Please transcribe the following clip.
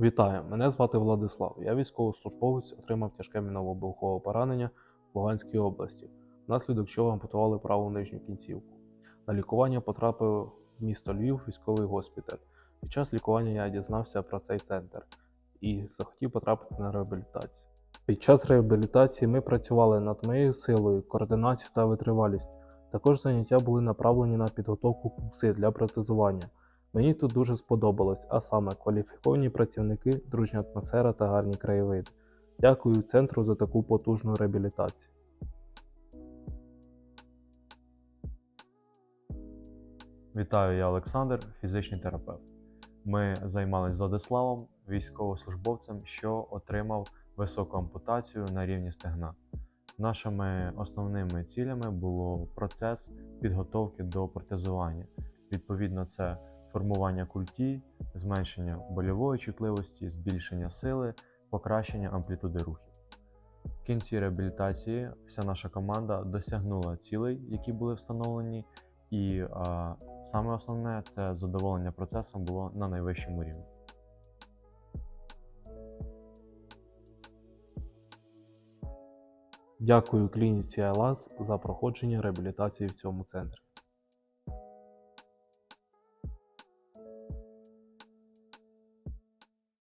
Вітаю, мене звати Владислав. Я військовослужбовець, отримав тяжке міново-вибухове поранення в Луганській області, внаслідок чого ампутували праву нижню кінцівку. На лікування потрапив в місто Львів військовий госпіталь. Під час лікування я дізнався про цей центр і захотів потрапити на реабілітацію. Під час реабілітації ми працювали над моєю силою, координацією та витривалістю. Також заняття були направлені на підготовку курси для протезування. Мені тут дуже сподобалось, а саме кваліфіковані працівники, дружня атмосфера та гарні краєвиди. Дякую центру за таку потужну реабілітацію. Вітаю, я Олександр, фізичний терапевт. Ми займалися Владиславом, військовослужбовцем, що отримав високу ампутацію на рівні стегна. Нашими основними цілями було процес підготовки до протезування. Відповідно, це формування культі, зменшення больової чутливості, збільшення сили, покращення амплітуди рухів. В кінці реабілітації вся наша команда досягнула цілей, які були встановлені, і а, саме основне це задоволення процесом було на найвищому рівні. Дякую клініці АЛАЗ за проходження реабілітації в цьому центрі.